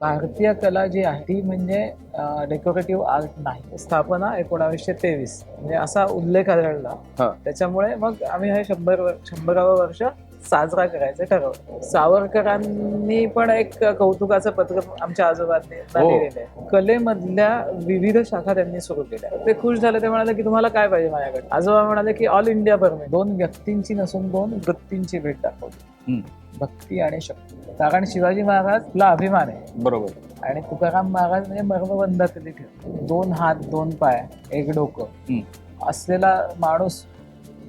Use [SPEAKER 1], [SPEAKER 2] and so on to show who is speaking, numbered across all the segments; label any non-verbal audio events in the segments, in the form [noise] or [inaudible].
[SPEAKER 1] भारतीय कला जी आहे ती म्हणजे डेकोरेटिव्ह आर्ट नाही. स्थापना एकोणावीसशे तेवीस. म्हणजे असा उल्लेख आढळला. त्याच्यामुळे मग आम्ही हे शंभर शंभरावं वर्ष साजरा करायचं ठरवलं. सावरकरांनी पण एक कौतुकाचं पत्र आमच्या आजोबांनी
[SPEAKER 2] हो.
[SPEAKER 1] आहे. कलेमधल्या विविध शाखा त्यांनी सुरू केल्या. ते खुश झाले ते म्हणाले की तुम्हाला काय पाहिजे माझ्याकडे? आजोबा म्हणाले की ऑल इंडिया परमिट दोन व्यक्तींची नसून दोन वृत्तींची भेट दाखवली. भक्ती आणि शक्ती. कारण शिवाजी महाराजला अभिमान आहे.
[SPEAKER 2] बरोबर.
[SPEAKER 1] आणि तुकाराम महाराज म्हणजे मर्मबंधातले ठेव. दोन हात दोन पाय एक डोकं. असलेला माणूस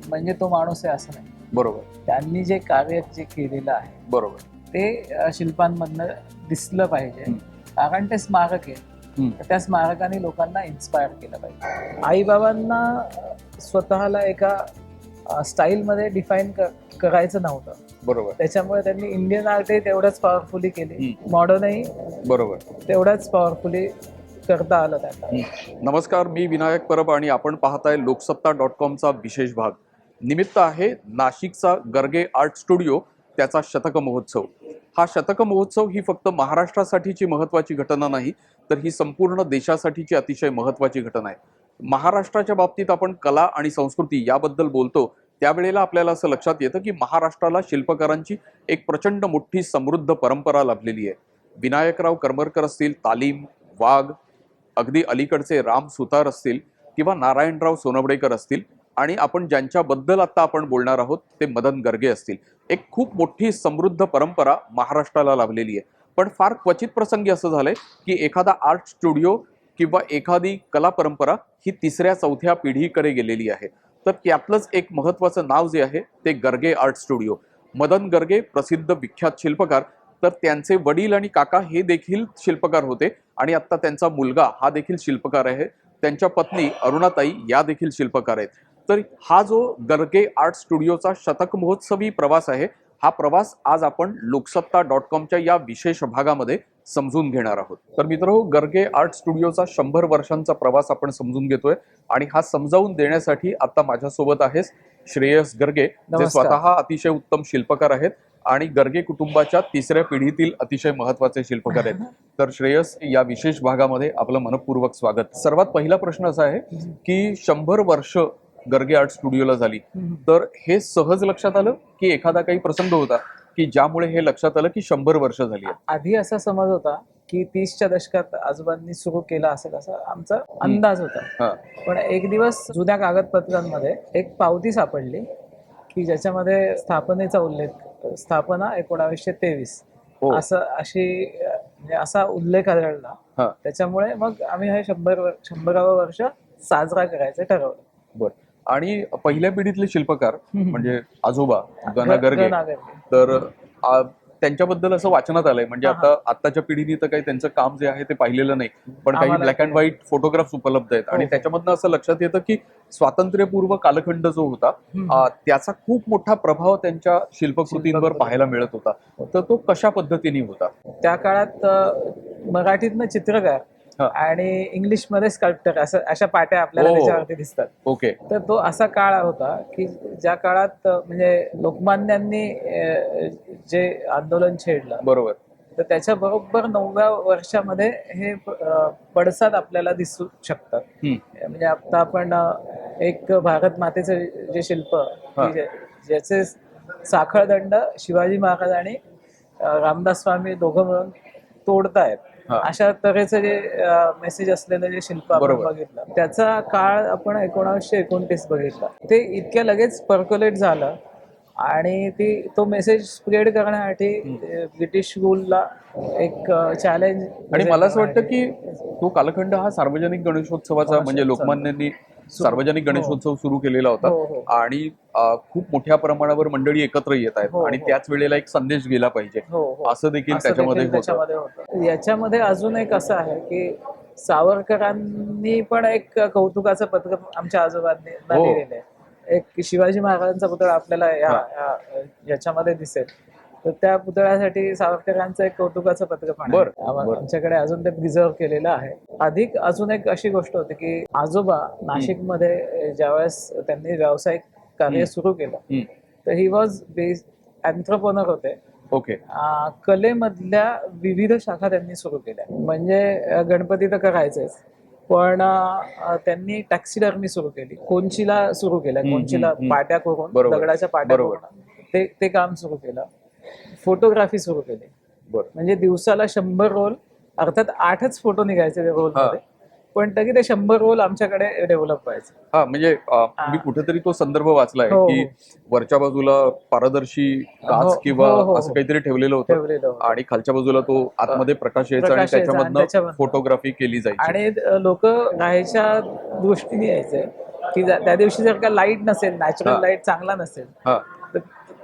[SPEAKER 1] म्हणजे तो माणूस आहे असं नाही.
[SPEAKER 2] बरोबर.
[SPEAKER 1] त्यांनी जे कार्य जे केलेलं आहे
[SPEAKER 2] बरोबर.
[SPEAKER 1] ते शिल्पांमधनं दिसलं पाहिजे. कारण ते स्मारक आहे. त्या स्मारकाने लोकांना इन्स्पायर केलं पाहिजे. आईबाबांना स्वतःला एका स्टाईलमध्ये डिफाईन करायचं नव्हतं.
[SPEAKER 2] बरोबर.
[SPEAKER 1] त्याच्यामुळे त्यांनी इंडियन आर्टही तेवढंच पॉवरफुली केली. मॉडर्नही
[SPEAKER 2] बरोबर.
[SPEAKER 1] तेवढंच पॉवरफुली करता आलं त्यांना.
[SPEAKER 2] नमस्कार मी विनायक परब आणि आपण पाहताय लोकसत्ता डॉट कॉमचा विशेष भाग. निमित्त आहे नाशिकचा गर्गे आर्ट स्टुडिओ त्याचा शतक महोत्सव. हा शतक महोत्सव ही फक्त महाराष्ट्रासाठीची महत्त्वाची घटना नाही तर ही संपूर्ण देशासाठीची अतिशय महत्त्वाची घटना आहे. महाराष्ट्राच्या बाबतीत आपण कला आणि संस्कृती याबद्दल बोलतो त्यावेळेला आपल्याला असं लक्षात येतं की महाराष्ट्राला शिल्पकारांची एक प्रचंड मोठी समृद्ध परंपरा लाभलेली आहे. विनायकराव करमरकर असतील तालीम वाघ अगदी अलीकडचे राम सुतार असतील किंवा नारायणराव सोनवडेकर असतील आणि आपण ज्यांच्याबद्दल आता आपण बोलणार आहोत ते मदन गर्गे असतील. एक खूप मोठी समृद्ध परंपरा महाराष्ट्राला लाभलेली आहे. पण फार क्वचित प्रसंगी असं झालंय की एखादा आर्ट स्टुडिओ किंवा एखादी कला परंपरा ही तिसऱ्या चौथ्या पिढीकडे गेलेली आहे. तर त्यातलंच एक महत्त्वाचं नाव जे आहे ते गर्गे आर्ट स्टुडिओ. मदन गर्गे प्रसिद्ध विख्यात शिल्पकार. तर त्यांचे वडील आणि काका हे देखील शिल्पकार होते आणि आता त्यांचा मुलगा हा देखील शिल्पकार आहे. त्यांच्या पत्नी अरुणाताई या देखील शिल्पकार आहेत. तर हा जो गर्गे आर्ट स्टुडिओचा शतक महोत्सवी प्रवास आहे हा प्रवास आज आपण लोकसत्ता डॉट कॉमच्या या विशेष भागामध्ये समजून घेणार आहोत. तर मित्र गर्गे आर्ट स्टुडिओचा शंभर वर्षांचा प्रवास आपण समजून घेतोय आणि हा समजावून देण्यासाठी आता माझ्यासोबत आहे श्रेयस गर्गे जे. स्वतः अतिशय उत्तम शिल्पकार आहेत आणि गर्गे कुटुंबाच्या तिसऱ्या पिढीतील अतिशय महत्त्वाचे शिल्पकार आहेत. [laughs] तर श्रेयस या विशेष भागामध्ये आपलं मनपूर्वक स्वागत. सर्वात पहिला प्रश्न असा आहे की शंभर वर्ष गर्गे आर्ट स्टुडिओला झाली. तर हे सहज लक्षात आलं की एखादा काही प्रसंग होता की ज्यामुळे हे लक्षात आलं की शंभर वर्ष झाली
[SPEAKER 1] आधी असा समज होता की तीसच्या दशकात आजोबांनी सुरू केला असेल असा आमचा अंदाज होता. पण एक दिवस जुन्या कागदपत्रांमध्ये एक पावती सापडली की ज्याच्यामध्ये स्थापनेचा उल्लेख स्थापना एकोणावीसशे तेवीस
[SPEAKER 2] हो.
[SPEAKER 1] असं अशी म्हणजे असा उल्लेख आढळला. त्याच्यामुळे मग आम्ही हे शंभर शंभरावं वर्ष साजरा करायचं ठरवलं.
[SPEAKER 2] बर. आणि पहिल्या पिढीतले शिल्पकार म्हणजे आजोबा
[SPEAKER 1] गणा गर्गे.
[SPEAKER 2] तर आ, त्यांच्याबद्दल असं वाचनात आलंय म्हणजे आता आताच्या पिढीने तर काही त्यांचं काम जे आहे ते पाहिलेलं नाही पण काही
[SPEAKER 1] आम्हाला-
[SPEAKER 2] ब्लॅक अँड व्हाईट फोटोग्राफ्स उपलब्ध आहेत आणि
[SPEAKER 1] हो.
[SPEAKER 2] त्याच्यामधनं असं लक्षात येतं की स्वातंत्र्यपूर्व कालखंड जो होता. आ, त्याचा खूप मोठा प्रभाव त्यांच्या शिल्पकृतींवर
[SPEAKER 1] शिल्पकृती.
[SPEAKER 2] पाहायला मिळत होता तर तो कशा पद्धतीने होता
[SPEAKER 1] त्या काळात अ, मराठीतनं चित्रकार आणि इंग्लिशमध्ये स्कल्प्टर असं अशा पाट्या आपल्याला
[SPEAKER 2] हो.
[SPEAKER 1] त्याच्यावरती दिसतात
[SPEAKER 2] ओके
[SPEAKER 1] तर तो असा काळ होता की ज्या काळात अ, म्हणजे लोकमान्यांनी अ, जे आंदोलन छेडलं
[SPEAKER 2] बरोबर
[SPEAKER 1] तर त्याच्या बरोबर नवव्या वर्षामध्ये हे अ, पडसाद आपल्याला दिसू शकतात
[SPEAKER 2] हम्म.
[SPEAKER 1] म्हणजे आता आपण अ, एक भारत मातेचं जे शिल्प
[SPEAKER 2] हा.
[SPEAKER 1] जे- ज्याचे साखळदंड शिवाजी महाराज आणि अ, रामदास स्वामी दोघं मिळून तोडतायत. अशा तऱ्हेचं जे मेसेज असलेलं जे शिल्प आपण. बघितलं त्याचा काळ आपण एकोणावीसशे एकोणतीस बघितला ते इतक्या लगेच पर्क्युलेट झालं आणि ती तो मेसेज स्प्रेड करण्यासाठी ब्रिटिश रूलला एक चॅलेंज
[SPEAKER 2] आणि मला असं वाटतं की तो कालखंड हा सार्वजनिक गणेशोत्सवाचा म्हणजे. लोकमान्यांनी सार्वजनिक गणेशोत्सव सुरू केलेला होता.
[SPEAKER 1] हो, हो.
[SPEAKER 2] आणि खूप मोठ्या प्रमाणावर मंडळी एकत्र येत आहेत.
[SPEAKER 1] हो,
[SPEAKER 2] आणि
[SPEAKER 1] हो.
[SPEAKER 2] त्याच वेळेला एक संदेश गेला पाहिजे.
[SPEAKER 1] हो हो.
[SPEAKER 2] असं देखील त्याच्यामध्ये
[SPEAKER 1] याच्यामध्ये अजून एक असं आहे की सावरकरांनी पण एक कौतुकाचं पत्र आमच्या आजोबांनी
[SPEAKER 2] हो.
[SPEAKER 1] आहे. एक शिवाजी महाराजांचा पुतळा आपल्याला याच्यामध्ये दिसेल. तर त्या पुतळ्यासाठी सावरकरांचं एक कौतुकाचं पत्र पण आहे.
[SPEAKER 2] बरं,
[SPEAKER 1] आम्हा-
[SPEAKER 2] बरं.
[SPEAKER 1] आमच्याकडे अजून ते प्रिझर्व केलेलं आहे अधिक अजून एक अशी गोष्ट होती की आजोबा नाशिकमध्ये ज्यावेळेस त्यांनी व्यावसायिक कार्य. सुरू केलं. तर ही वॉज बेस अँथ्रोपोनर होते
[SPEAKER 2] ओके
[SPEAKER 1] कलेमधल्या विविध शाखा त्यांनी सुरू केल्या म्हणजे गणपती तर करायचेच पण त्यांनी टॅक्सीडर्मी सुरू केली कोंचीला सुरू केल्या कोंचीला. पाट्या करून. दगडाच्या पाट्या. करून ते ते काम सुरू केलं फोटोग्राफी सुरू केली म्हणजे दिवसाला शंभर रोल अर्थात आठच फोटो निघायचे रोल. मध्ये पण तरी ते शंभर रोल आमच्याकडे डेव्हलप व्हायचे
[SPEAKER 2] हा म्हणजे मी कुठेतरी तो संदर्भ वाचलाय
[SPEAKER 1] हो,
[SPEAKER 2] की
[SPEAKER 1] हो.
[SPEAKER 2] वरच्या बाजूला पारदर्शी काच
[SPEAKER 1] हो,
[SPEAKER 2] किंवा असं. काहीतरी ठेवलेलं होतं. आणि खालच्या बाजूला तो आतमध्ये प्रकाश यायचा आणि त्याच्यामधनं. फोटोग्राफी केली जायची
[SPEAKER 1] आणि लोक राहायच्या दृष्टीने यायचे की त्या दिवशी जर का लाइट नसेल. नॅचरल लाइट चांगला नसेल
[SPEAKER 2] हा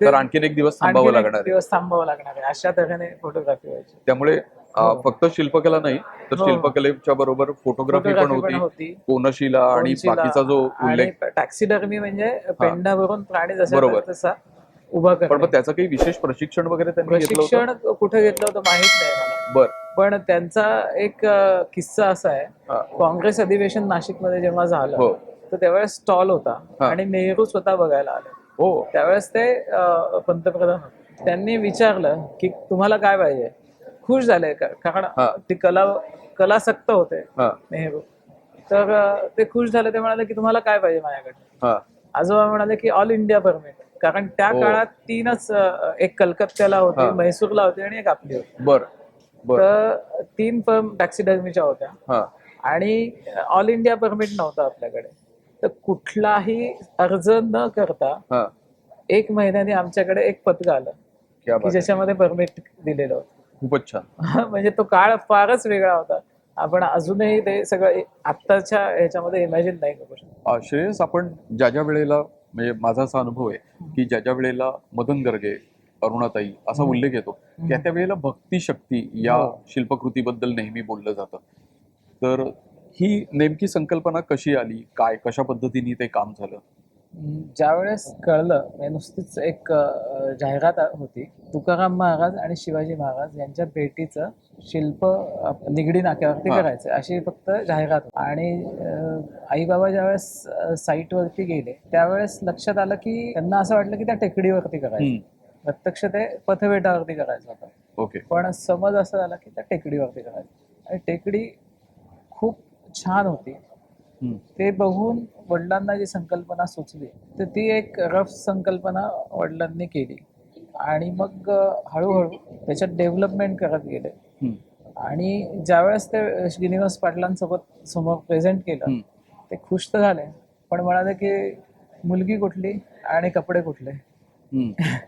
[SPEAKER 1] तर
[SPEAKER 2] आणखीन एक दिवस थांबावं लागणार
[SPEAKER 1] दिवस थांबावं लागणार आहे अशा तऱ्हेने फोटोग्राफी व्हायची
[SPEAKER 2] त्यामुळे
[SPEAKER 1] हो.
[SPEAKER 2] फक्त शिल्पकला नाही तर
[SPEAKER 1] हो.
[SPEAKER 2] शिल्पकलेच्या बरोबर फोटोग्राफी पण होती
[SPEAKER 1] होती
[SPEAKER 2] कोनशिला आणि बाकीचा जो उल्लेख
[SPEAKER 1] टॅक्सीडर्मी म्हणजे पेंढावरून प्राणी जसा
[SPEAKER 2] बरोबर.
[SPEAKER 1] तसा उभा
[SPEAKER 2] पण त्याचं काही विशेष प्रशिक्षण वगैरे त्यांनी घेतलं होतं
[SPEAKER 1] प्रशिक्षण कुठे घेतलं होतं माहीत नाही मला
[SPEAKER 2] बर
[SPEAKER 1] पण त्यांचा एक किस्सा असा आहे
[SPEAKER 2] हा.
[SPEAKER 1] काँग्रेस अधिवेशन नाशिकमध्ये जेव्हा
[SPEAKER 2] हो.
[SPEAKER 1] झालं तर त्यावेळेस स्टॉल होता
[SPEAKER 2] हा.
[SPEAKER 1] आणि नेहरू स्वतः बघायला आले
[SPEAKER 2] हो
[SPEAKER 1] त्यावेळेस ते पंतप्रधान त्यांनी विचारलं की तुम्हाला काय पाहिजे? खुश झाले कारण. ती कला कलासक्त होते.
[SPEAKER 2] हा.
[SPEAKER 1] नेहरू तर ते खुश झाले ते म्हणाले की तुम्हाला काय पाहिजे माझ्याकडे? आजोबा म्हणाले की ऑल इंडिया परमिट कारण त्या
[SPEAKER 2] हो.
[SPEAKER 1] काळात तीनच एक कलकत्त्याला होती. म्हैसूरला होती आणि एक आपली होती.
[SPEAKER 2] बर
[SPEAKER 1] तर तीन फर्म टॅक्सीडर्मीच्या होत्या.
[SPEAKER 2] हा.
[SPEAKER 1] आणि ऑल इंडिया परमिट नव्हतं आपल्याकडे. तर कुठलाही अर्ज न करता
[SPEAKER 2] हा.
[SPEAKER 1] एक महिन्याने आमच्याकडे एक पत्र आलं
[SPEAKER 2] क्या
[SPEAKER 1] की
[SPEAKER 2] बात आहे.
[SPEAKER 1] ज्याच्यामध्ये परमिट दिलेलं होतं.
[SPEAKER 2] खूपच छान.
[SPEAKER 1] म्हणजे तो काळ फारच वेगळा होता. आपण अजूनही ते सगळं आत्ताच्या ह्याच्यामध्ये इमॅजिन नाही करू शकत.
[SPEAKER 2] अ, श्रेयस आपण ज्या ज्या वेळेला म्हणजे माझा असा अनुभव आहे की ज्या ज्या वेळेला मदन गर्गे अरुणाताई असा
[SPEAKER 1] हम्म.
[SPEAKER 2] उल्लेख येतो त्या त्या वेळेला भक्ती शक्ती या
[SPEAKER 1] हो.
[SPEAKER 2] शिल्पकृतीबद्दल नेहमी बोललं जातं. तर ही नेमकी संकल्पना कशी आली? काय कशा पद्धतीने ते काम झालं?
[SPEAKER 1] ज्यावेळेस कळलं म्हणजे नुसतीच एक जाहिरात होती तुकाराम महाराज आणि शिवाजी महाराज यांच्या भेटीचं शिल्प निगडी नाक्यावरती. करायचं अशी फक्त जाहिरात. आणि आई बाबा ज्यावेळेस साईटवरती गेले त्यावेळेस लक्षात आलं की त्यांना असं वाटलं की त्या टेकडीवरती करायचं. प्रत्यक्ष ते पथवेटावरती करायचं होतं.
[SPEAKER 2] ओके.
[SPEAKER 1] पण समज असा झाला की त्या टेकडीवरती करायचं. आणि टेकडी खूप छान होती. ते बघून वडिलांना जी संकल्पना सुचली तर ती एक रफ संकल्पना वडिलांनी केली. आणि मग हळूहळू त्याच्यात डेव्हलपमेंट करत गेले. आणि ज्यावेळेस ते श्रीनिवास पाटलांसोबत समोर प्रेझेंट केलं. ते खुश तर झाले पण म्हणाले की मुलगी कुठली आणि कपडे कुठले? [laughs]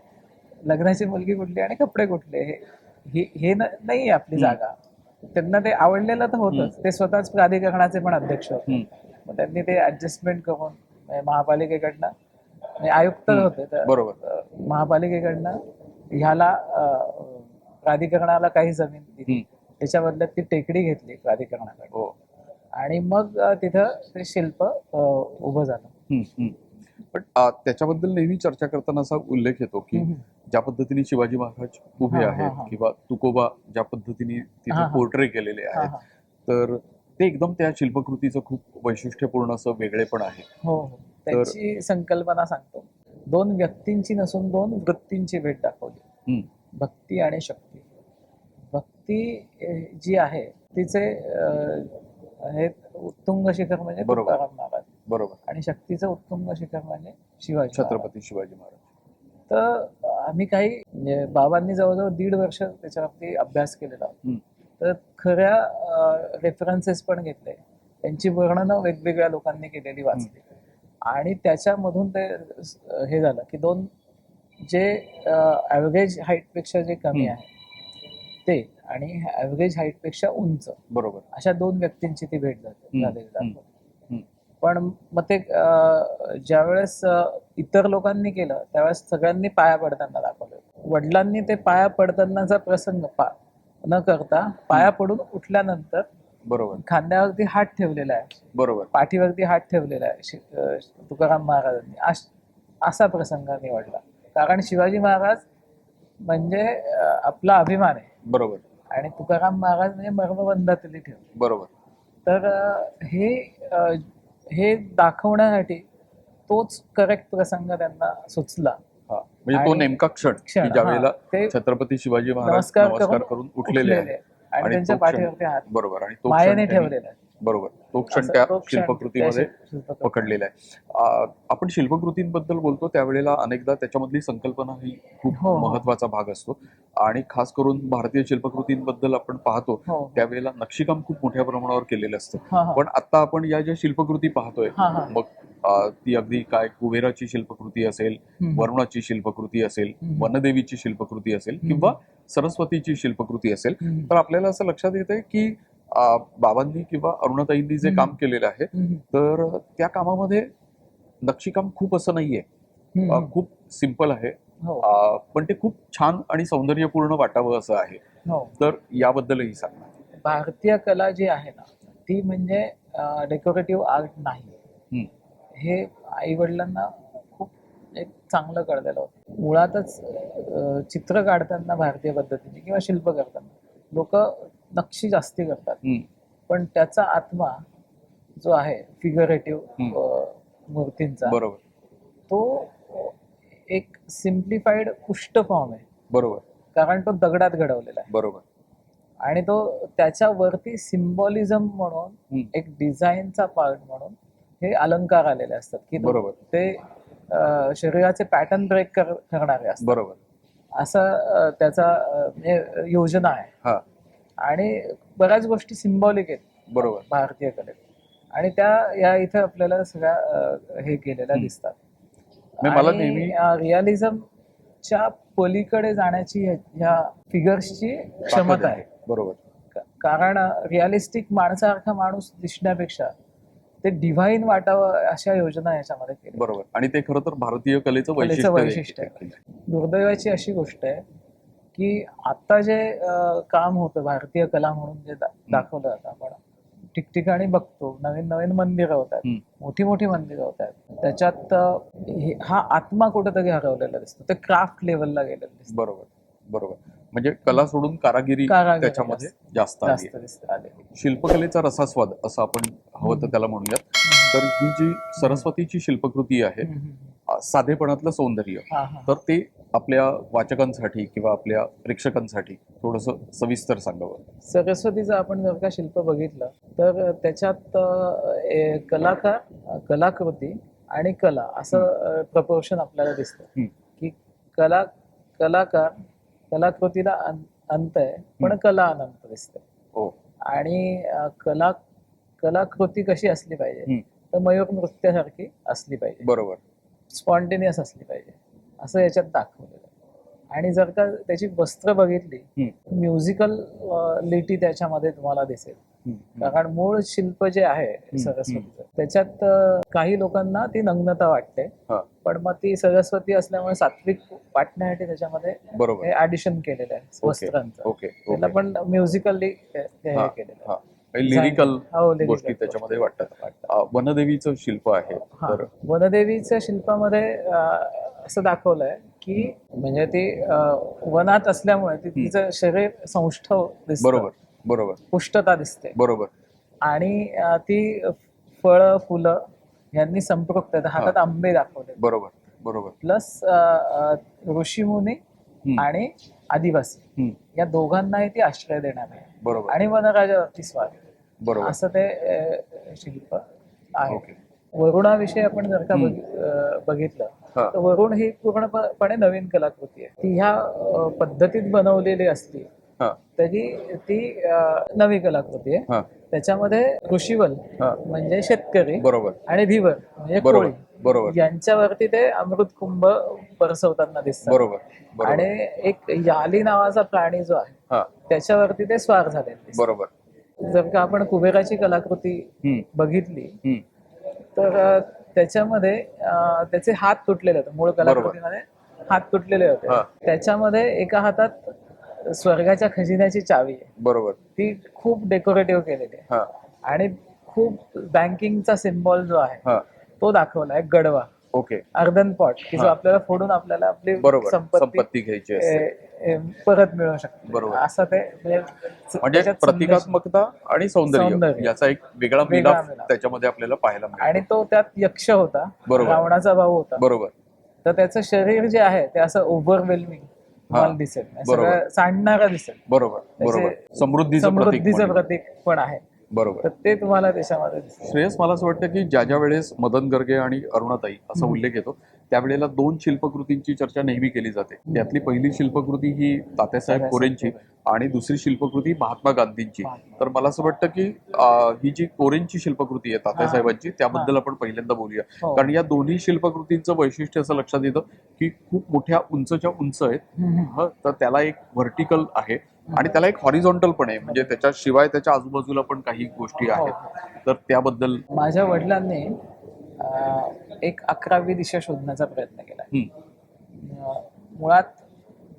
[SPEAKER 1] लग्नाची मुलगी कुठली आणि कपडे कुठले? हे नाही आपली जागा. त्यांना ते आवडलेलं तर होतंच. ते स्वतःच प्राधिकरणाचे पण अध्यक्ष होते. मग त्यांनी ते ऍडजस्टमेंट करून महापालिकेकडनं आयुक्त. होते तर
[SPEAKER 2] बरोबर.
[SPEAKER 1] महापालिकेकडनं ह्याला प्राधिकरणाला काही जमीन दिली. त्याच्या बदल्यात ती टेकडी घेतली प्राधिकरणाकडे
[SPEAKER 2] हो.
[SPEAKER 1] आणि मग तिथं ते शिल्प उभं झालं.
[SPEAKER 2] पण अ, त्याच्याबद्दल नेहमी चर्चा करताना असा उल्लेख येतो की. ज्या पद्धतीने शिवाजी महाराज उभे आहेत. किंवा तुकोबा ज्या पद्धतीने तिथे. पोर्ट्रे केलेले आहेत. तर ते एकदम त्या शिल्पकृतीचं खूप वैशिष्ट्यपूर्ण असं वेगळेपण आहे
[SPEAKER 1] हो हो त्याची संकल्पना सांगतो दोन व्यक्तींची नसून दोन वृत्तींची भेट दाखवली भक्ती आणि शक्ती भक्ती जी आहे तिचे हे उत्तुंग शिखर म्हणजे. तुकाराम महाराज
[SPEAKER 2] बरोबर.
[SPEAKER 1] आणि शक्तीचं उत्तुंग शिखर म्हणजे शिवाजी.
[SPEAKER 2] छत्रपती शिवाजी महाराज.
[SPEAKER 1] तर आम्ही काही म्हणजे बाबांनी जवळजवळ दीड वर्ष त्याच्यावरती अभ्यास केलेला. तर खऱ्या रेफरन्सेस पण घेतले. त्यांची वर्णनं वेगवेगळ्या लोकांनी केलेली वाचली. आणि त्याच्यामधून ते हे झालं की दोन जे ॲव्हरेज हाईटपेक्षा जे कमी. आहे ते आणि ॲव्हरेज हाईटपेक्षा उंच.
[SPEAKER 2] बरोबर.
[SPEAKER 1] अशा दोन व्यक्तींची ती भेट झाली
[SPEAKER 2] हम्म.
[SPEAKER 1] झालेली दाखवली.
[SPEAKER 2] हम्म.
[SPEAKER 1] पण मग ते ज्यावेळेस इतर लोकांनी केलं त्यावेळेस सगळ्यांनी पाया पडताना दाखवलं. वडिलांनी ते पाया पडतानाचा प्रसंग पा न करता पाया पडून उठल्यानंतर
[SPEAKER 2] बरोबर.
[SPEAKER 1] खांद्यावरती हात ठेवलेला आहे.
[SPEAKER 2] बरोबर.
[SPEAKER 1] पाठीवरती हात ठेवलेला आहे. तुकाराम महाराजांनी. असा प्रसंग निवडला कारण शिवाजी महाराज म्हणजे आपला अभिमान आहे.
[SPEAKER 2] बरोबर.
[SPEAKER 1] आणि तुकाराम महाराज म्हणजे मर्मबंधातली ठेव
[SPEAKER 2] बरोबर.
[SPEAKER 1] तर हे हे दाखवण्यासाठी तोच करेक्ट प्रसंग त्यांना सुचला.
[SPEAKER 2] हा म्हणजे तो नेमका क्षण
[SPEAKER 1] क्षण,
[SPEAKER 2] की ज्या वेळेला
[SPEAKER 1] ते
[SPEAKER 2] छत्रपती शिवाजी महाराज
[SPEAKER 1] नमस्कार करून
[SPEAKER 2] उठलेले
[SPEAKER 1] आणि त्यांच्या पाठीवरती हात
[SPEAKER 2] बरोबर आणि
[SPEAKER 1] मायेने ठेवलेला आहे.
[SPEAKER 2] बरोबर तो क्षण त्या शिल्पकृतीमध्ये. पकडलेला आहे आपण शिल्पकृतींबद्दल बोलतो त्यावेळेला अनेकदा त्याच्यामधली संकल्पना ही खूप
[SPEAKER 1] हो.
[SPEAKER 2] महत्त्वाचा भाग असतो आणि खास करून भारतीय शिल्पकृतींबद्दल आपण पाहतो
[SPEAKER 1] हो
[SPEAKER 2] त्यावेळेला नक्षीकाम खूप मोठ्या प्रमाणावर केलेलं असतं पण आता आपण या ज्या शिल्पकृती पाहतोय मग ती अगदी काय कुबेराची शिल्पकृती असेल. वरुणाची शिल्पकृती असेल. वनदेवीची शिल्पकृती असेल. किंवा सरस्वतीची शिल्पकृती असेल. तर आपल्याला असं लक्षात येतंय की बाबांनी किंवा अरुणाताईंनी जे. काम केलेलं आहे. तर त्या कामामध्ये नक्षीकाम खूप असं नाहीये. खूप सिंपल आहे.
[SPEAKER 1] हो.
[SPEAKER 2] पण ते खूप छान आणि सौंदर्यपूर्ण वाटावं असं आहे.
[SPEAKER 1] हो.
[SPEAKER 2] तर याबद्दलही सांगा.
[SPEAKER 1] भारतीय कला जी आहे ना ती म्हणजे डेकोरेटिव्ह आर्ट नाही. हे आई वडिलांना खूप एक चांगलं कळलेलं होतं. मुळातच चित्र काढताना भारतीय पद्धतीने किंवा शिल्प करताना लोक नक्षी जास्ती करतात. पण त्याचा आत्मा जो आहे फिगरेटिव्ह. मूर्तींचा
[SPEAKER 2] बरोबर.
[SPEAKER 1] तो एक सिम्प्लिफाईड पुष्ट फॉर्म आहे.
[SPEAKER 2] बरोबर.
[SPEAKER 1] कारण तो दगडात घडवलेला आहे.
[SPEAKER 2] बरोबर.
[SPEAKER 1] आणि तो त्याच्यावरती सिम्बॉलिझम म्हणून. एक डिझाईनचा पार्ट म्हणून हे अलंकार आलेले असतात. की
[SPEAKER 2] बरोबर.
[SPEAKER 1] ते शरीराचे पॅटर्न ब्रेक करणारे असतात.
[SPEAKER 2] बरोबर.
[SPEAKER 1] असं त्याचा योजना आहे.
[SPEAKER 2] हा.
[SPEAKER 1] आणि बऱ्याच गोष्टी सिम्बॉलिक आहेत
[SPEAKER 2] बरोबर.
[SPEAKER 1] भारतीय कलेत आणि त्या या इथे आपल्याला सगळ्या हे केलेल्या. दिसतात.
[SPEAKER 2] मला नेहमी-
[SPEAKER 1] रिअलिझमच्या पलीकडे जाण्याची ह्या- फिगर्सची क्षमता आहे.
[SPEAKER 2] बरोबर.
[SPEAKER 1] कारण रिअलिस्टिक माणसासारखा माणूस दिसण्यापेक्षा ते डिव्हाइन वाटावं अशा योजना याच्यामध्ये केल्या.
[SPEAKER 2] बरोबर. आणि ते खरं तर भारतीय कलेचं वैशिष्ट्य आहे.
[SPEAKER 1] दुर्दैवाची अशी गोष्ट आहे की आता जे काम होतं भारतीय कला म्हणून जे दाखवलं जातं आपण ठिकठिकाणी बघतो नवीन नवीन मंदिरं होत आहेत. मोठी मोठी मंदिरं होत आहेत. त्याच्यात हे- आत्मा कुठेतरी हरवलेला दिसतो. ते क्राफ्ट लेवलला गेलेलं दिसतं.
[SPEAKER 2] बरोबर बरोबर. म्हणजे कला सोडून कारागिरी त्याच्यामध्ये जास्त शिल्पकलेचा रसास्वाद असं आपण हवं तर त्याला म्हणूयात. तर ही जी सरस्वतीची शिल्पकृती आहे साधेपणातलं सौंदर्य तर ते आपल्या वाचकांसाठी किंवा आपल्या प्रेक्षकांसाठी थोडस सविस्तर सांगावं.
[SPEAKER 1] सरस्वतीचं आपण जर का शिल्प बघितलं तर त्याच्यात कलाकार कलाकृती आणि कला असं प्रपोर्शन आपल्याला दिसतं. की कला कलाकार कलाकृतीला अंत आहे पण कला अनंत दिसते.
[SPEAKER 2] हो.
[SPEAKER 1] आणि कला कलाकृती कशी असली पाहिजे. तर मयूर नृत्यासारखी असली पाहिजे.
[SPEAKER 2] बरोबर.
[SPEAKER 1] स्पॉन्टेनियस असली पाहिजे. असं याच्यात दाखवलेलं आहे. आणि जर का त्याची वस्त्र बघितली. म्युझिकल लिटी त्याच्यामध्ये तुम्हाला दिसेल. कारण मूळ शिल्प जे आहे सरस्वतीचं त्याच्यात काही लोकांना ती नग्नता वाटते. पण मग ती सरस्वती असल्यामुळे सात्विक वाटण्यासाठी त्याच्यामध्ये
[SPEAKER 2] बरोबर.
[SPEAKER 1] हे ऍडिशन केलेलं आहे वस्त्रांचं. त्याला पण म्युझिकली केलेलं आहे.
[SPEAKER 2] हा लिरिकल
[SPEAKER 1] हो,
[SPEAKER 2] गोष्टी त्याच्यामध्ये वाटतात. वनदेवीचं शिल्प आहे. तर
[SPEAKER 1] वनदेवीच्या शिल्पामध्ये असं दाखवलंय की म्हणजे ती वनात असल्यामुळे ती तिचं शरीर दिसतं.
[SPEAKER 2] बरोबर बरोबर.
[SPEAKER 1] पुष्टता दिसते.
[SPEAKER 2] बरोबर.
[SPEAKER 1] आणि ती फळं फुलं यांनी संपृक्त आहेत हातात आंबे दाखवले
[SPEAKER 2] बरोबर बरोबर.
[SPEAKER 1] प्लस ऋषीमुनी. आणि आदिवासी. या दोघांनाही ती आश्रय देणार आहे
[SPEAKER 2] बरोबर.
[SPEAKER 1] आणि वनराजावरती स्वार
[SPEAKER 2] बरोबर.
[SPEAKER 1] असं ते शिल्प आहे. वरुणाविषयी आपण जर का बघितलं. तर वरुण ही पूर्णपणे नवीन कलाकृती आहे. ती ह्या पद्धतीत बनवलेली असली
[SPEAKER 2] हा.
[SPEAKER 1] तरी ती नवी कलाकृती आहे.
[SPEAKER 2] हा.
[SPEAKER 1] त्याच्यामध्ये ऋषीवल
[SPEAKER 2] हा.
[SPEAKER 1] म्हणजे शेतकरी
[SPEAKER 2] बरोबर.
[SPEAKER 1] आणि धीवर म्हणजे कोळी.
[SPEAKER 2] बरोबर.
[SPEAKER 1] यांच्यावरती ते अमृत कुंभ बरसवताना दिसतात.
[SPEAKER 2] बरोबर बरोबर.
[SPEAKER 1] आणि एक याली नावाचा प्राणी जो आहे
[SPEAKER 2] हा.
[SPEAKER 1] त्याच्यावरती ते स्वार दिसतात.
[SPEAKER 2] बरोबर.
[SPEAKER 1] जर का आपण कुबेराची कलाकृती. बघितली. तर त्याच्यामध्ये त्याचे हात तुटलेले होते. मूळ कलाकृतीमध्ये हात तुटलेले. होते. त्याच्यामध्ये एका हातात स्वर्गाच्या खजिन्याची चावी आहे.
[SPEAKER 2] बरोबर.
[SPEAKER 1] ती खूप डेकोरेटिव्ह केलेली आहे. आणि खूप बँकिंगचा सिम्बॉल जो आहे तो दाखवला आहे गडवा.
[SPEAKER 2] ओके.
[SPEAKER 1] अर्धन पॉट की जो. आपल्याला फोडून आपल्याला आपली
[SPEAKER 2] बरोबर.
[SPEAKER 1] संपत्ती
[SPEAKER 2] घ्यायची
[SPEAKER 1] परत मिळू शकते.
[SPEAKER 2] बरोबर.
[SPEAKER 1] असं ते म्हणजे
[SPEAKER 2] म्हणजे प्रतिकात्मकता आणि सौंदर्य. याचा एक वेगळा मिलाप. त्याच्यामध्ये आपल्याला पाहायला
[SPEAKER 1] आणि तो त्यात यक्ष होता.
[SPEAKER 2] बरोबर.
[SPEAKER 1] रावणाचा भाऊ होता.
[SPEAKER 2] बरोबर.
[SPEAKER 1] तर त्याचं शरीर जे आहे ते असं ओव्हरवेल्मिंग दिसेल. सांडणारं दिसेल.
[SPEAKER 2] बरोबर. बरोबर. समृद्धीचं. प्रतीक
[SPEAKER 1] पण आहे.
[SPEAKER 2] बरोबर.
[SPEAKER 1] तर ते तुम्हाला त्याच्यामध्ये दिसेल
[SPEAKER 2] श्रेयस मला असं वाटतं की ज्या ज्या वेळेस मदन गर्गे आणि अरुणाताई असा
[SPEAKER 1] हम्म.
[SPEAKER 2] उल्लेख येतो त्यावेळेला दोन शिल्पकृतींची चर्चा नेहमी केली जाते. त्यातली पहिली शिल्पकृती ही तात्यासाहेब कोरेंची आणि दुसरी शिल्पकृती महात्मा गांधींची. तर मला असं वाटतं की अं, ही जी कोरेंची शिल्पकृती आहे तात्यासाहेबांची त्याबद्दल आपण पहिल्यांदा बोलूया.
[SPEAKER 1] हो.
[SPEAKER 2] कारण या दोन्ही शिल्पकृतींचं वैशिष्ट्य असं लक्षात येतं की खूप मोठ्या उंचच्या उंच आहेत.
[SPEAKER 1] हम्म, हम्म.
[SPEAKER 2] हं, तर त्याला एक व्हर्टिकल आहे. आणि त्याला एक हॉरिझॉन्टल पण आहे. म्हणजे त्याच्याशिवाय त्याच्या आजूबाजूला पण काही गोष्टी
[SPEAKER 1] हो.
[SPEAKER 2] आहेत. तर त्याबद्दल
[SPEAKER 1] माझ्या वडिलांनी एक अकरावी दिशा शोधण्याचा प्रयत्न केला. मुळात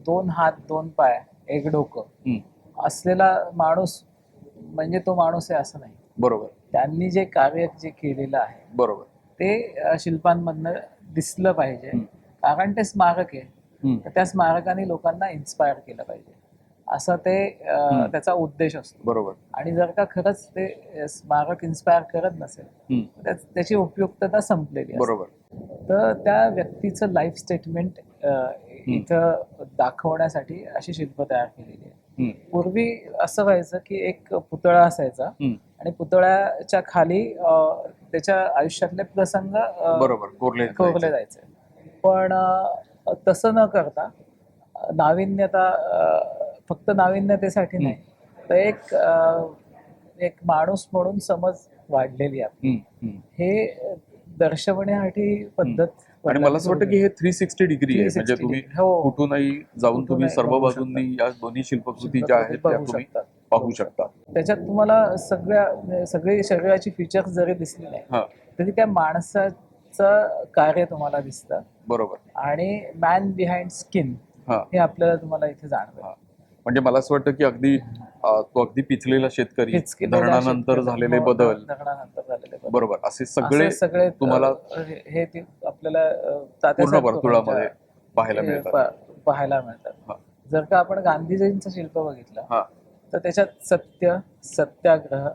[SPEAKER 1] दोन हात दोन पाय एक डोकं असलेला माणूस म्हणजे तो माणूस आहे असं नाही.
[SPEAKER 2] बरोबर.
[SPEAKER 1] त्यांनी जे कार्य जे केलेलं आहे
[SPEAKER 2] बरोबर.
[SPEAKER 1] ते शिल्पांमधनं दिसलं पाहिजे. कारण ते स्मारक आहे. त्या स्मारकाने लोकांना इन्स्पायर केलं पाहिजे. असं ते. त्याचा उद्देश असतो.
[SPEAKER 2] बरोबर.
[SPEAKER 1] आणि जर का खरंच ते स्मारक इन्स्पायर करत नसेल त्याची उपयुक्तता संपलेली.
[SPEAKER 2] बरोबर.
[SPEAKER 1] तर त्या व्यक्तीचं लाईफ स्टेटमेंट इथं दाखवण्यासाठी अशी शिल्प तयार केलेली आहे. पूर्वी असं व्हायचं की एक पुतळा असायचा आणि पुतळ्याच्या खाली त्याच्या आयुष्यातले प्रसंग
[SPEAKER 2] बरोबर कोरले
[SPEAKER 1] जायचे. पण तसं न करता नाविन्यता फक्त नाविन्यतेसाठी नाही तर एक एक माणूस म्हणून समज वाढलेली आहे.
[SPEAKER 2] हं,
[SPEAKER 1] दर्शवण्यासाठी पद्धत
[SPEAKER 2] आणि मला असं वाटतं की हे थ्री सिक्स्टी डिग्री आहे.
[SPEAKER 1] 360
[SPEAKER 2] म्हणजे तुम्ही
[SPEAKER 1] हो.
[SPEAKER 2] कुठूनही जाऊन तुम्ही सर्व बाजूंनी या दोन्ही शिल्पकृती ज्या आहेत त्या तुम्ही. पाहू शकता.
[SPEAKER 1] त्याच्यात तुम्हाला सगळ्या सगळी शरीराची फीचर्स जरी दिसली नाही तरी त्या माणसाचं कार्य तुम्हाला दिसतं.
[SPEAKER 2] बरोबर.
[SPEAKER 1] आणि मॅन बिहाइंड स्किन
[SPEAKER 2] हा
[SPEAKER 1] आपल्याला तुम्हाला इथे जाणवेल.
[SPEAKER 2] हा. म्हणजे मला असं वाटतं की अगदी तो अगदी पिचलेला शेतकरी धरणानंतर झालेले
[SPEAKER 1] हो,
[SPEAKER 2] बदल.
[SPEAKER 1] धरणानंतर झालेले बदल.
[SPEAKER 2] बरोबर. असे सगळे
[SPEAKER 1] सगळे
[SPEAKER 2] तुम्हाला
[SPEAKER 1] हे ते आपल्याला
[SPEAKER 2] पूर्ण वर्तुळामध्ये
[SPEAKER 1] कोरेंच्या,
[SPEAKER 2] पाहायला मिळतात.
[SPEAKER 1] पाहायला मिळतात. जर का आपण गांधीजींचं शिल्प बघितलं तर त्याच्यात सत्य सत्याग्रह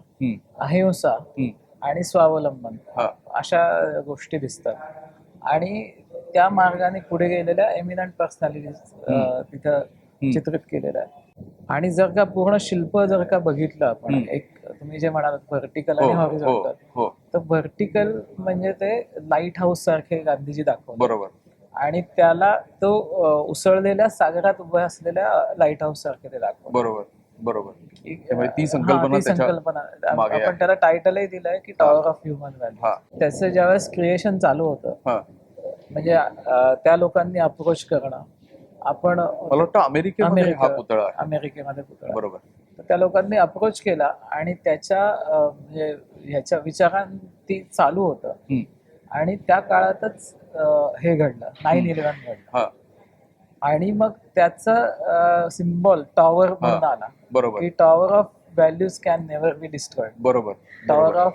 [SPEAKER 1] अहिंसा. आणि स्वावलंबन अशा गोष्टी दिसतात. आणि त्या मार्गाने पुढे गेलेल्या एमिनंट पर्सनॅलिटीज तिथं. चित्रित केलेल्या आहे. आणि जर का पूर्ण शिल्प जर का बघितलं आपण
[SPEAKER 2] हं.
[SPEAKER 1] एक तुम्ही जे म्हणालात व्हर्टिकल
[SPEAKER 2] हो
[SPEAKER 1] आणि
[SPEAKER 2] हो
[SPEAKER 1] हॉरिझॉन्टल
[SPEAKER 2] हो
[SPEAKER 1] तर व्हर्टिकल म्हणजे ते लाइट हाऊस सारखे गांधीजी दाखवतात.
[SPEAKER 2] बरोबर.
[SPEAKER 1] आणि त्याला तो उसळलेल्या सागरात उभ्या असलेल्या लाइट हाऊस सारखे ते दाखवतात.
[SPEAKER 2] बरोबर बरोबर. त्यामुळे ती
[SPEAKER 1] हा,
[SPEAKER 2] संकल्पना
[SPEAKER 1] संकल्पना. आपण त्याला टायटलही दिलंय की टॉवर ऑफ ह्युमन व्हॅल्यू
[SPEAKER 2] हा.
[SPEAKER 1] त्याचं ज्यावेळेस क्रिएशन चालू होतं
[SPEAKER 2] हा.
[SPEAKER 1] म्हणजे त्या लोकांनी अप्रोच करणं आपण
[SPEAKER 2] मला वाटतं अमेरिकेमध्ये हा पुतळा आहे.
[SPEAKER 1] अमेरिकेमध्ये पुतळा
[SPEAKER 2] बरोबर.
[SPEAKER 1] तर त्या लोकांनी अप्रोच केला आणि त्याच्या अ, म्हणजे ह्याच्या विचारांती चालू होतं. आणि त्या काळातच अ, हे घडलं. नाईन इलेव्हन घडलं.
[SPEAKER 2] हा.
[SPEAKER 1] आणि मग त्याचं सिम्बॉल टॉवर म्हणून आला.
[SPEAKER 2] बरोबर.
[SPEAKER 1] की tower of values can never be destroyed
[SPEAKER 2] बरोबर.
[SPEAKER 1] टॉवर
[SPEAKER 2] बरोबर.
[SPEAKER 1] Of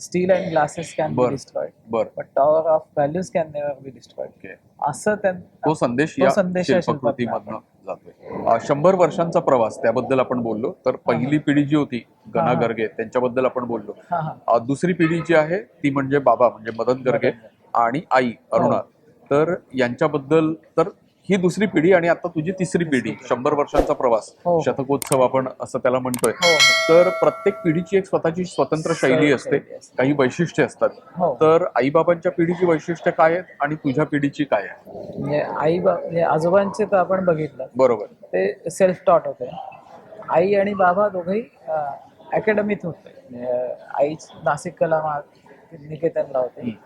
[SPEAKER 1] steel and glasses can be
[SPEAKER 2] बरं.
[SPEAKER 1] डिस्ट्रॉइड
[SPEAKER 2] बर.
[SPEAKER 1] But tower of values can never be destroyed असं त्यां
[SPEAKER 2] तो संदेश या शिल्पकृतीमधनं जातोय. शंभर वर्षांचा प्रवास त्याबद्दल आपण बोललो. तर पहिली पिढी जी होती गणा
[SPEAKER 1] हा, हा.
[SPEAKER 2] गर्गे त्यांच्याबद्दल आपण बोललो.
[SPEAKER 1] हा हा.
[SPEAKER 2] दुसरी पिढी जी आहे ती म्हणजे बाबा म्हणजे मदन गर्गे आणि आई अरुणा. तर यांच्याबद्दल तर ही दुसरी पिढी आणि आता तुझी तिसरी पिढी शंभर वर्षांचा प्रवास
[SPEAKER 1] हो.
[SPEAKER 2] शतकोत्सव आपण असं त्याला म्हणतोय.
[SPEAKER 1] हो हो.
[SPEAKER 2] तर प्रत्येक पिढीची एक स्वतःची स्वतंत्र शैली असते
[SPEAKER 1] शैली असते.
[SPEAKER 2] काही वैशिष्ट्ये असतात.
[SPEAKER 1] हो.
[SPEAKER 2] तर आईबाबांच्या पिढीची वैशिष्ट्य काय आहेत आणि तुझ्या पिढीची काय आहे
[SPEAKER 1] म्हणजे आई बा म्हणजे आजोबांचे तर आपण बघितलं.
[SPEAKER 2] बरोबर.
[SPEAKER 1] ते सेल्फ टॉट होते. आई आणि बाबा दोघंही अकॅडमीत होते. म्हणजे आई नाशिक कला महा- निकेतनला होते.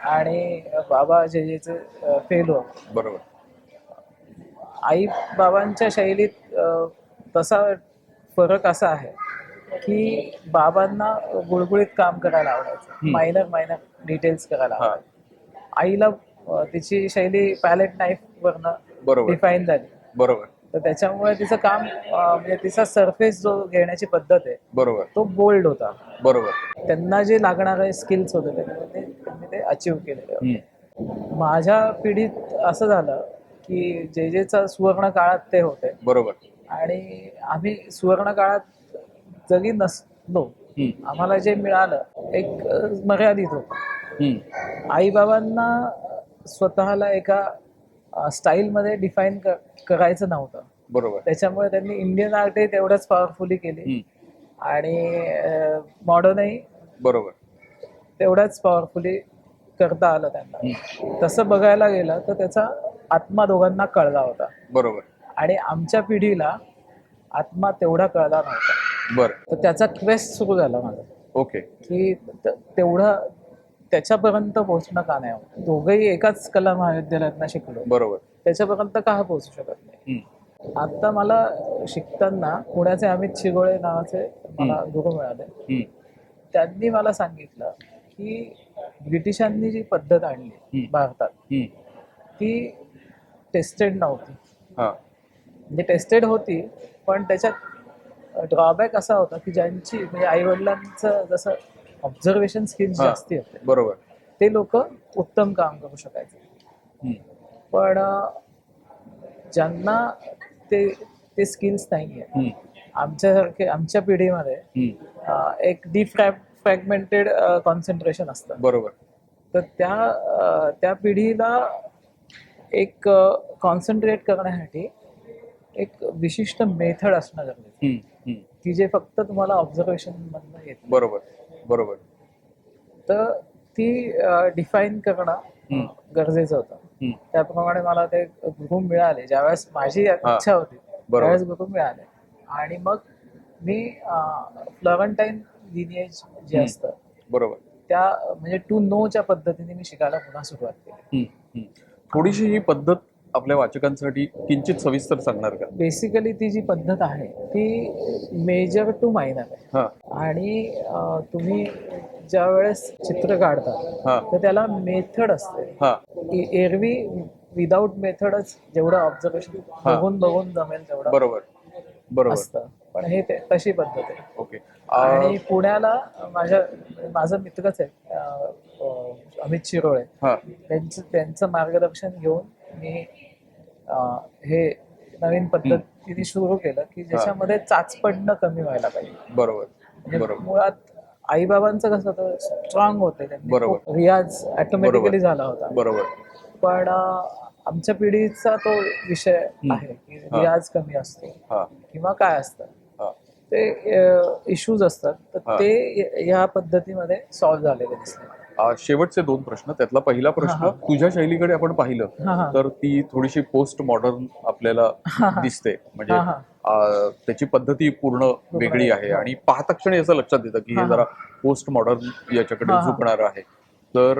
[SPEAKER 1] आणि बाबा जे जेचे फेलो
[SPEAKER 2] बरोबर.
[SPEAKER 1] आई बाबांच्या शैलीत तसा फरक असा आहे की बाबांना गुळगुळीत काम करायला आवडायचं. मायनर मायनर डिटेल्स करायला
[SPEAKER 2] हा.
[SPEAKER 1] आवडायचं आईला तिची शैली पॅलेट नाईफ वरनं
[SPEAKER 2] बरोबर
[SPEAKER 1] डिफाईन झाली
[SPEAKER 2] बरोबर
[SPEAKER 1] तर त्याच्यामुळे तिचं काम म्हणजे तिचा सरफेस जो घेण्याची पद्धत आहे
[SPEAKER 2] बरोबर
[SPEAKER 1] तो बोल्ड होता
[SPEAKER 2] बरोबर
[SPEAKER 1] त्यांना जे लागणारे स्किल्स होते त्यांनी ते अचीव केलेले.
[SPEAKER 2] हम्म.
[SPEAKER 1] माझ्या पिढीत असं झालं की जे जेचा सुवर्ण काळात ते होते.
[SPEAKER 2] बरोबर.
[SPEAKER 1] आणि आम्ही सुवर्ण काळात जगी नसलो. आम्हाला जे मिळालं एक मर्यादित होतं. आईबाबांना स्वतःला एका स्टाईलमध्ये डिफाईन करायचं नव्हतं.
[SPEAKER 2] बरोबर.
[SPEAKER 1] त्याच्यामुळे त्यांनी इंडियन आर्टही तेवढंच पॉवरफुली केली. आणि मॉडर्नही
[SPEAKER 2] बरोबर.
[SPEAKER 1] तेवढ्याच पॉवरफुली करता आलं त्यांना. तसं बघायला गेलं तर त्याचा आत्मा दोघांना कळला होता.
[SPEAKER 2] बरोबर.
[SPEAKER 1] आणि आमच्या पिढीला आत्मा तेवढा कळला नव्हता.
[SPEAKER 2] बर.
[SPEAKER 1] तर त्याचा क्वेस्ट सुरू झाला माझा.
[SPEAKER 2] ओके.
[SPEAKER 1] की तेवढं त्याच्यापर्यंत पोहोचणं का नाही होत? दोघंही एकाच कला महाविद्यालयातनं शिकलो.
[SPEAKER 2] बरोबर.
[SPEAKER 1] त्याच्यापर्यंत का पोहोचू शकत नाही. आता मला शिकताना पुण्याचे अमित शिगोळे नावाचे मला गुरु मिळाले. त्यांनी मला सांगितलं की ब्रिटिशांनी जी पद्धत आणली. भारतात. ती टेस्टेड नव्हती.
[SPEAKER 2] हा.
[SPEAKER 1] म्हणजे टेस्टेड होती पण त्याच्यात ड्रॉबॅक असा होता की ज्यांची म्हणजे आई वडिलांचं जसं ऑब्झर्वेशन स्किल्स. जास्ती होते
[SPEAKER 2] बरोबर.
[SPEAKER 1] ते लोक उत्तम काम करू शकायचे. पण ज्यांना ते ते स्किल्स नाही आहे. आमच्यासारखे आमच्या पिढीमध्ये एक डिफ्रॅ फ्रॅगमेंटेड कॉन्सन्ट्रेशन असतं.
[SPEAKER 2] बरोबर.
[SPEAKER 1] तर त्या त्या पिढीला एक कॉन्सन्ट्रेट करण्यासाठी एक विशिष्ट मेथड असणं गरजेचं. की जे फक्त तुम्हाला ऑब्झर्वेशन मधनं येत
[SPEAKER 2] बरोबर बरोबर
[SPEAKER 1] तर ती डिफाईन करणं. गरजेचं होतं. त्याप्रमाणे मला ते गुरु मिळाले ज्यावेळेस माझी इच्छा होती
[SPEAKER 2] बरोबर.
[SPEAKER 1] त्यावेळेस गुरु मिळाले आणि मग मी फ्लॉरंटाईन लिनिएज जे. असतं
[SPEAKER 2] बरोबर
[SPEAKER 1] त्या म्हणजे टू नोच्या पद्धतीने मी शिकायला पुन्हा सुरुवात केली.
[SPEAKER 2] थोडीशी ही पद्धत आपल्या वाचकांसाठी किंचित सविस्तर सांगणार का?
[SPEAKER 1] बेसिकली ती जी पद्धत आहे ती मेजर टू मायनर आहे.
[SPEAKER 2] हा.
[SPEAKER 1] आणि तुम्ही ज्या वेळेस चित्र काढता
[SPEAKER 2] हा.
[SPEAKER 1] तर त्याला मेथड असते.
[SPEAKER 2] हा.
[SPEAKER 1] एरवी विदाऊट मेथडच जेवढं ऑब्झर्वेशन. बघून बघून जमेल तेवढं
[SPEAKER 2] बरोबर. बरोबर.
[SPEAKER 1] असतं. पण हे ते तशी पद्धत आहे.
[SPEAKER 2] ओके.
[SPEAKER 1] आणि पुण्याला माझ्या माझा मित्रच आहे अमित शिरोळे.
[SPEAKER 2] हा.
[SPEAKER 1] त्यांचं त्यांचं मार्गदर्शन घेऊन मी हे नवीन पद्धतीने सुरू केलं की ज्याच्यामध्ये चाचपडणं कमी व्हायला पाहिजे.
[SPEAKER 2] बरोबर.
[SPEAKER 1] म्हणजे मुळात आईबाबांचं कसं होतं स्ट्रॉंग होते त्यांनी.
[SPEAKER 2] बरोबर.
[SPEAKER 1] रियाज ऑटोमॅटिकली झाला होता.
[SPEAKER 2] बरोबर.
[SPEAKER 1] पण आमच्या पिढीचा तो विषय आहे की. रियाज कमी असतो किंवा काय असतं. ते इश्यूज असतात. तर. ते य- पद्धतीमध्ये सॉल्व्ह झालेले दिसले
[SPEAKER 2] आ, शेवटचे दोन प्रश्न. त्यातला पहिला प्रश्न तुझ्या शैलीकडे आपण पाहिलं तर ती थोडीशी पोस्ट मॉडर्न आपल्याला. दिसते. म्हणजे त्याची पद्धती पूर्ण वेगळी आहे. आणि पाहता क्षणी असं लक्षात येतं की
[SPEAKER 1] हा.
[SPEAKER 2] जरा पोस्ट मॉडर्न याच्याकडे. झुकणार आहे. तर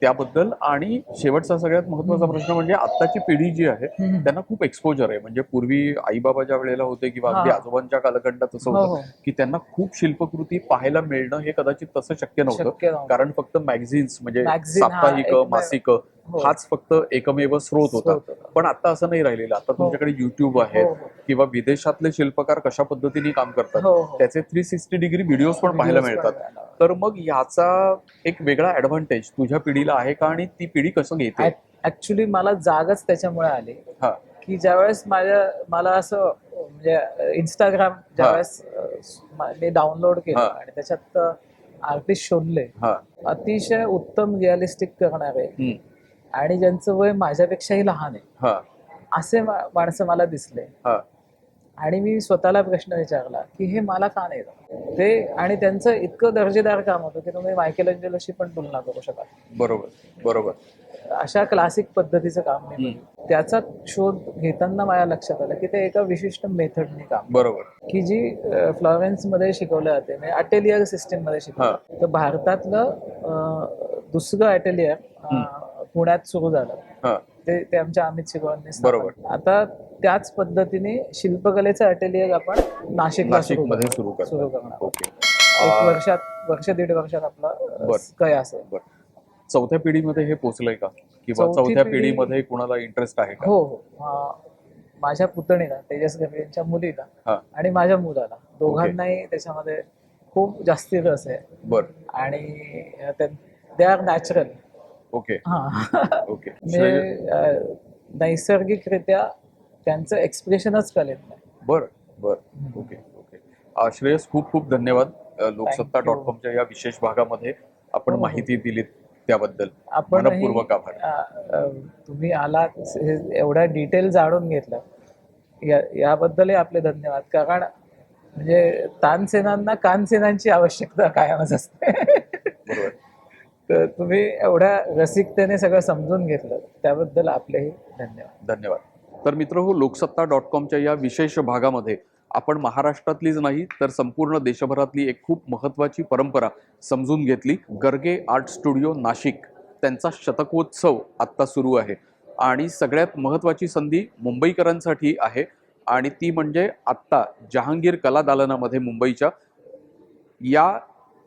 [SPEAKER 2] त्याबद्दल आणि शेवटचा सगळ्यात महत्त्वाचा प्रश्न म्हणजे आत्ताची पिढी जी आहे. त्यांना खूप एक्सपोजर आहे म्हणजे पूर्वी आईबाबा ज्या वेळेला होते किंवा अगदी. आजोबांच्या कालखंडात असं
[SPEAKER 1] हो,
[SPEAKER 2] होतं
[SPEAKER 1] हो.
[SPEAKER 2] की त्यांना खूप शिल्पकृती पाहायला मिळणं हे कदाचित तसं शक्य नव्हतं. कारण फक्त मॅगझिन्स म्हणजे साप्ताहिक मासिक. हाच फक्त एकमेव स्रोत होता. पण आता असं नाही राहिलेलं आता तुमच्याकडे युट्यूब आहे
[SPEAKER 1] हो, हो.
[SPEAKER 2] किंवा विदेशातले शिल्पकार कशा पद्धतीने काम करतात
[SPEAKER 1] हो, हो.
[SPEAKER 2] त्याचे थ्री सिक्स्टी डिग्री व्हिडिओज पण पाहायला मिळतात. तर मग याचा एक वेगळा ऍडव्हान्टेज तुझ्या पिढीला आहे का आणि ती पिढी कसं घेते
[SPEAKER 1] ऍक्च्युली मला जागच त्याच्यामुळे आली
[SPEAKER 2] हा
[SPEAKER 1] की ज्यावेळेस माझ्या मला असं म्हणजे इंस्टाग्राम ज्यावेळेस मी डाउनलोड केलं
[SPEAKER 2] हा.
[SPEAKER 1] आणि त्याच्यात आर्टिस्ट शोधले
[SPEAKER 2] हा
[SPEAKER 1] अतिशय उत्तम रिअलिस्टिक करणारे. आणि ज्यांचं वय माझ्यापेक्षाही लहान आहे.
[SPEAKER 2] हा.
[SPEAKER 1] असे माणसं मला दिसले.
[SPEAKER 2] हा.
[SPEAKER 1] आणि मी स्वतःला प्रश्न विचारला की हे मला का नाही? ते आणि त्यांचं इतकं दर्जेदार काम होतं की तुम्ही मायकेल अंजेलोशी पण तुलना करू शकाल.
[SPEAKER 2] बरोबर बरोबर.
[SPEAKER 1] अशा क्लासिक पद्धतीचं काम मी बघितलं. त्याचा शोध घेताना माझ्या लक्षात आलं की ते एका विशिष्ट मेथडने काम
[SPEAKER 2] बरोबर.
[SPEAKER 1] की जी फ्लॉरेन्समध्ये शिकवलं जाते म्हणजे अटेलियर सिस्टीममध्ये शिकवलं तर भारतातलं दुसरं अटेलियर पुण्यात सुरू झालं.
[SPEAKER 2] हा.
[SPEAKER 1] ते ते आमच्या अमित शिगवांनी
[SPEAKER 2] बरोबर.
[SPEAKER 1] आता त्याच पद्धतीने शिल्पकलेचं अटेलियर आपण नाशिकला
[SPEAKER 2] नाशिकमध्ये सुरू कर
[SPEAKER 1] सुरू करणार.
[SPEAKER 2] ओके.
[SPEAKER 1] एक वर्षात वर्ष दीड वर्षात आपला. काय असेल.
[SPEAKER 2] चौथ्या पिढीमध्ये हे पोहोचलंय का? किंवा
[SPEAKER 1] चौथी
[SPEAKER 2] चौथ्या
[SPEAKER 1] पिढी-
[SPEAKER 2] पिढीमध्ये कुणाला इंटरेस्ट आहे का?
[SPEAKER 1] हो हो. माझ्या पुतणीला तेजस गवळी यांच्या मुलीला आणि माझ्या मुलाला. दोघांनाही त्याच्यामध्ये खूप जास्ती रस आहे.
[SPEAKER 2] बर.
[SPEAKER 1] आणि दे आर नॅचरल
[SPEAKER 2] ओके.
[SPEAKER 1] हा.
[SPEAKER 2] ओके.
[SPEAKER 1] म्हणजे नैसर्गिकरित्या त्यांचं एक्सप्रेशनच कळेल नाही.
[SPEAKER 2] बर बर. Okay okay. श्रेयस खूप खूप धन्यवाद. लोकसत्ता. डॉट कॉमच्या या विशेष भागामध्ये आपण
[SPEAKER 1] हो, हो.
[SPEAKER 2] माहिती दिलीत त्याबद्दल.
[SPEAKER 1] आपण
[SPEAKER 2] मनपूर्वक आभार.
[SPEAKER 1] तुम्ही आलात एवढ्या डिटेल जाणून घेतलं. या याबद्दलही आपले धन्यवाद. कारण म्हणजे तानसेनांना कानसेनांची आवश्यकता कायमच असते.
[SPEAKER 2] बरोबर.
[SPEAKER 1] तर तुम्ही एवढ्या रसिकतेने सगळं समजून घेतलं. त्याबद्दल आपलेही धन्यवाद.
[SPEAKER 2] धन्यवाद. तर मित्र हो लोकसत्ता डॉट कॉमच्या या विशेष भागामध्ये आपण महाराष्ट्रातलीच नाही तर संपूर्ण देशभरातली एक खूप महत्त्वाची परंपरा समजून घेतली. Garge art studio Nashik. त्यांचा शतकोत्सव आत्ता सुरू आहे. आणि सगळ्यात महत्त्वाची संधी मुंबईकरांसाठी आहे. आणि ती म्हणजे आत्ता जहांगीर कला दालनामध्ये मुंबईच्या या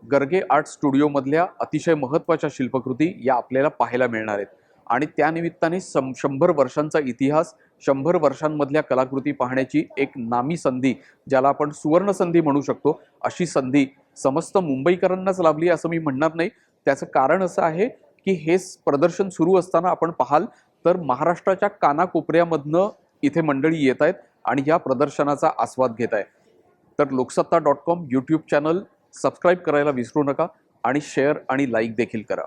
[SPEAKER 2] गर्गे आर्ट स्टुडिओमधल्या अतिशय महत्त्वाच्या शिल्पकृती या आपल्याला पाहायला मिळणार आहेत. आणि त्यानिमित्ताने सं शंभर वर्षांचा इतिहास शंभर वर्षांमधल्या कलाकृती पाहण्याची एक नामी संधी ज्याला आपण सुवर्ण संधी म्हणू शकतो अशी संधी समस्त मुंबईकरांनाच लाभली असं मी म्हणणार नाही. त्याचं कारण असं आहे की हे प्रदर्शन सुरू असताना आपण पाहाल तर महाराष्ट्राच्या कानाकोपऱ्यामधनं इथे मंडळी येत आहेत आणि या प्रदर्शनाचा आस्वाद घेत आहे तर Loksatta dot com YouTube channel subscribe करायला विसरू नका आणि शेअर आणि लाईक देखील करा.